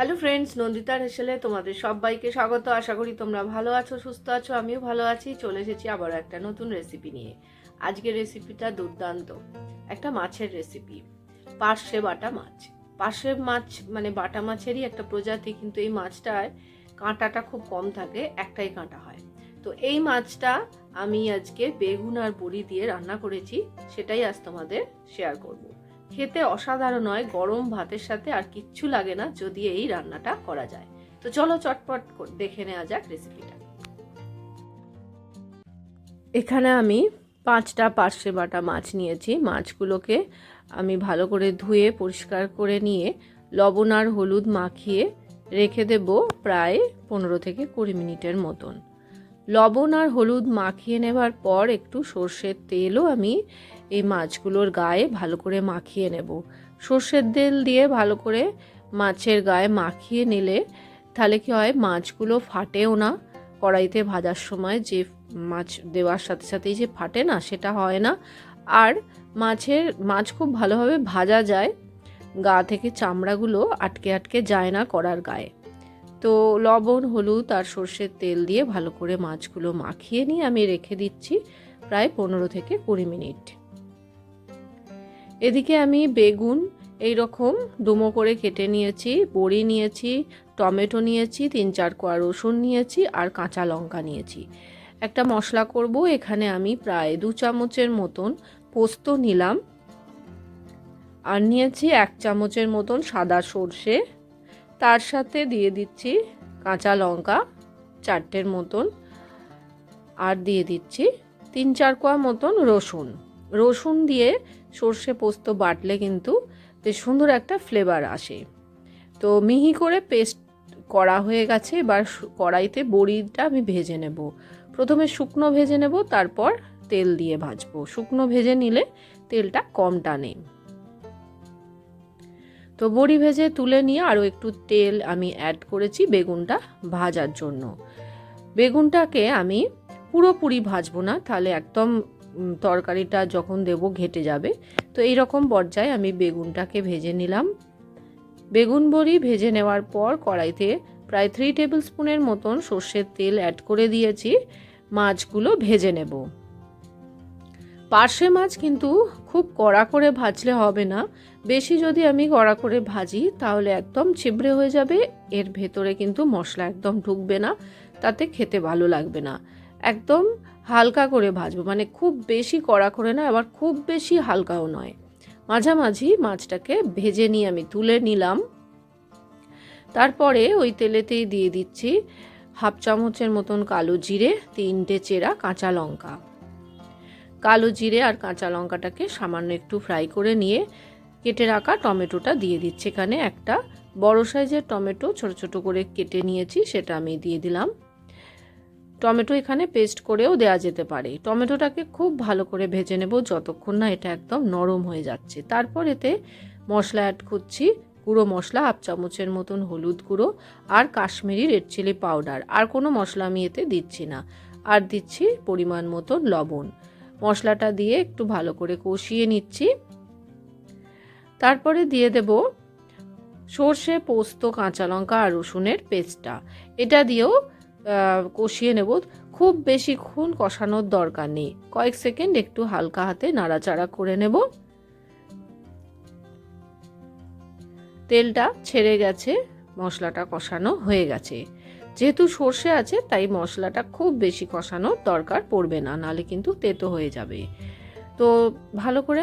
Hello friends নন্দিতার হেসেলে তোমাদের সবাইকে স্বাগত। আশা করি তোমরা ভালো আছো, সুস্থ আছো, আমিও ভালো আছি। চলে এসেছি আবার একটা নতুন রেসিপি নিয়ে। আজকের রেসিপিটা দুর্দান্ত। একটা মাছের রেসিপি পার্শে বাটা মাছ। পার্শে মাছ মানে বাটা মাছেরই একটা প্রজাতি, কিন্তু এই মাছটায় কাঁটাটা খুব কম থাকে, একটাই কাঁটা হয়। তো এই মাছটা আমি আজকে বেগুন আর বড়ি দিয়ে রান্না করেছি, সেটাই আজ তোমাদের শেয়ার করব। খেতে অসাধারণ হয়, গরম ভাতের সাথে আর কিচ্ছু লাগে না যদি এই রান্নাটা করা যায়। তো চলো চটপট দেখে নেওয়া যাক রেসিপিটা এখানে আমি পাঁচটা পার্শ্বে বাটা মাছ নিয়েছি। মাছগুলোকে আমি ভালো করে ধুয়ে, পরিষ্কার করে নিয়ে লবণ আর হলুদ মাখিয়ে রেখে দেব প্রায় পনেরো থেকে কুড়ি মিনিটের মতন। লবণ আর হলুদ মাখিয়ে নেবার পর একটু সর্ষের তেলও আমি এই মাছগুলোর গায়ে ভালো করে মাখিয়ে নেব। সর্ষের তেল দিয়ে ভালো করে মাছের গায়ে মাখিয়ে নিলে তাহলে কি হয়, মাছগুলো ফাটেও না। কড়াইতে ভাজার সময় যে মাছ দেওয়ার সাথে সাথেই যে ফাটে না, সেটা হয় না। আর মাছের, মাছ খুব ভালোভাবে ভাজা যায়, গা থেকে চামড়াগুলো আটকে আটকে যায় না কড়ার গায়ে। তো লবণ, হলুদ আর সর্ষের তেল দিয়ে ভালো করে মাছগুলো মাখিয়ে নিয়ে আমি রেখে দিচ্ছি প্রায় পনেরো থেকে কুড়ি মিনিট। এদিকে আমি বেগুন এই রকম ডুমো করে কেটে নিয়েছি, বড়ি নিয়েছি, টমেটো নিয়েছি, তিন চার কোয়া রসুন নিয়েছি আর কাঁচা লঙ্কা নিয়েছি। একটা মশলা করব, এখানে আমি প্রায় দু চামচের মতন পোস্ত নিলাম। আর নিয়েছি এক চামচের মতন সাদা সর্ষে। তার সাথে দিয়ে দিচ্ছি কাঁচা লঙ্কা চারটের মতন আর দিয়ে দিচ্ছি তিন চার কোয়া মতন রসুন। রসুন দিয়ে সর্ষে পোস্ত বাটলে কিন্তু বেশ সুন্দর একটা ফ্লেভার আসে। তো মিহি করে পেস্ট করা হয়ে গেছে, এবার কড়াইতে বড়িটা আমি ভেজে নেব। প্রথমে শুকনো ভেজে নেব, তারপর তেল দিয়ে ভাজবো। শুকনো ভেজে নিলে তেলটা কম টানে। তো বড়ি ভেজে তুলে নিয়ে আরও একটু তেল আমি অ্যাড করেছি বেগুনটা ভাজার জন্য। বেগুনটাকে আমি পুরোপুরি ভাজবো না, তাহলে একদম তরকারিটা যখন দেব ঘেটে যাবে। তো এই রকম পর্যায়ে আমি বেগুনটাকে ভেজে নিলাম। বেগুন বড়ি ভেজে নেওয়ার পর কড়াইতে প্রায় থ্রি টেবিল স্পুনের মতন সর্ষের তেল অ্যাড করে দিয়েছি। মাছগুলো ভেজে নেব। পার্শে মাছ কিন্তু খুব কড়া করে ভাজলে হবে না। বেশি যদি আমি কড়া করে ভাজি, তাহলে একদম ছিবড়ে হয়ে যাবে। এর ভেতরে কিন্তু মশলা একদম ঢুকবে না। তাতে খেতে ভালো লাগবে না। একদম হালকা করে ভাজবো। মানে খুব বেশি কড়া করে না, আবার খুব বেশি হালকাও নয়। মাঝামাঝি মাছটাকে ভেজে নিয়ে আমি তুলে নিলাম। তারপরে ওই তেলেতেই দিয়ে দিচ্ছি হাফ চামচের মতন কালো জিরে, তিনটে চেরা কাঁচা লঙ্কা। কালো জিরে আর কাঁচা লঙ্কাটাকে সামান্য একটু ফ্রাই করে নিয়ে কেটে রাখা টমেটোটা দিয়ে দিচ্ছি। এখানে একটা বড় সাইজের টমেটো ছোট ছোট করে কেটে নিয়েছি, সেটা আমি দিয়ে দিলাম। টমেটো এখানে পেস্ট করেও দেওয়া যেতে পারে। টমেটোটাকে খুব ভালো করে ভেজে নেব যতক্ষণ না এটা একদম নরম হয়ে যাচ্ছে। তারপর এতে মশলা অ্যাড করছি, গুঁড়ো মশলা হাফ চামচের মতন হলুদ গুঁড়ো আর কাশ্মীরি রেড চিলি পাউডার আর কোনো মশলা আমি এতে দিচ্ছি না। আর দিচ্ছি পরিমাণ মতন লবণ। মশলাটা দিয়ে একটু ভালো করে কষিয়ে নিচ্ছি। তারপরে দিয়ে দেব সর্ষে, পোস্ত, কাঁচা লঙ্কা আর রসুনের পেস্টটা। এটা দিয়েও কষিয়ে নেব। খুব বেশিক্ষণ কষানোর দরকার নেই। কয়েক সেকেন্ড একটু হালকা হাতে নাড়াচাড়া করে নেব। তেলটা ছেড়ে গেছে, মশলাটা কষানো হয়ে গেছে। যেহেতু সর্ষে আছে, তাই মশলাটা খুব বেশি কষানোর দরকার পড়বে না, নালে কিন্তু তেতো হয়ে যাবে। তো ভালো করে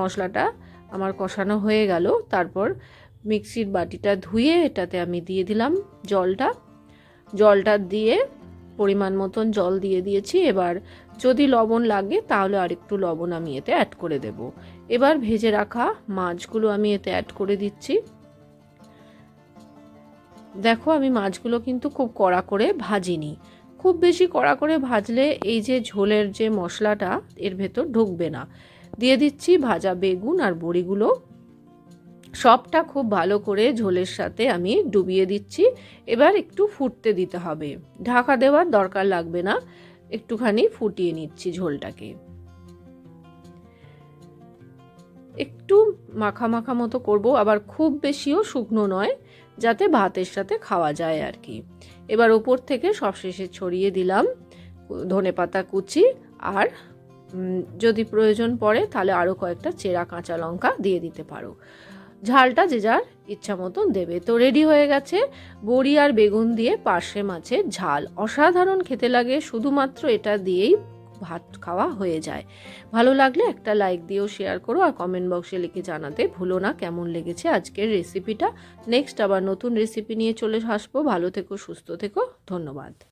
মশলাটা আমার কষানো হয়ে গেল। তারপর মিক্সির বাটিটা ধুয়ে এটাতে আমি দিয়ে দিলাম জলটা। জলটা দিয়ে পরিমাণ মতন জল দিয়ে দিয়েছি। এবার যদি লবণ লাগে, তাহলে আর একটু লবণ আমি এতে অ্যাড করে দেব। এবার ভেজে রাখা মাছগুলো আমি এতে অ্যাড করে দিচ্ছি। দেখো, আমি মাছগুলো কিন্তু খুব কড়া করে ভাজিনি। খুব বেশি কড়া করে ভাজলে এই যে ঝোলের যে মশলাটা, এর ভেতর ঢুকবে না। দিয়ে দিচ্ছি ভাজা বেগুন আর বড়িগুলো। সবটা খুব ভালো করে ঝোলের সাথে আমি ডুবিয়ে দিচ্ছি। এবার একটু ফুটতে দিতে হবে। ঢাকা দেওয়ার দরকার লাগবে না। একটুখানি ফুটিয়ে নিচ্ছি ঝোলটাকে। একটু মাখা মাখা মতো করব, আবার খুব বেশিও শুকনো নয়। যাতে ভাতের সাথে খাওয়া যায় আর কি। এবার ওপর থেকে সবশেষে ছড়িয়ে দিলাম ধনে পাতা কুচি আর যদি প্রয়োজন পড়ে তাহলে আরও কয়েকটা চেরা কাঁচা লঙ্কা দিয়ে দিতে পারো। ঝালটা যে যার ইচ্ছা মতন দেবে। তো রেডি হয়ে গেছে। বড়ি আর বেগুন দিয়ে পার্শে মাছের ঝাল। অসাধারণ খেতে লাগে। শুধুমাত্র এটা দিয়েই ভাত খাওয়া হয়ে যায়। ভালো লাগলে একটা লাইক দিয়েও শেয়ার করো আর কমেন্ট বক্সে লিখে জানাতে ভুলো না কেমন লেগেছে আজকের রেসিপিটা নেক্সট আবার নতুন রেসিপি নিয়ে চলে আসব। ভালো থেকো, সুস্থ থেকো। ধন্যবাদ।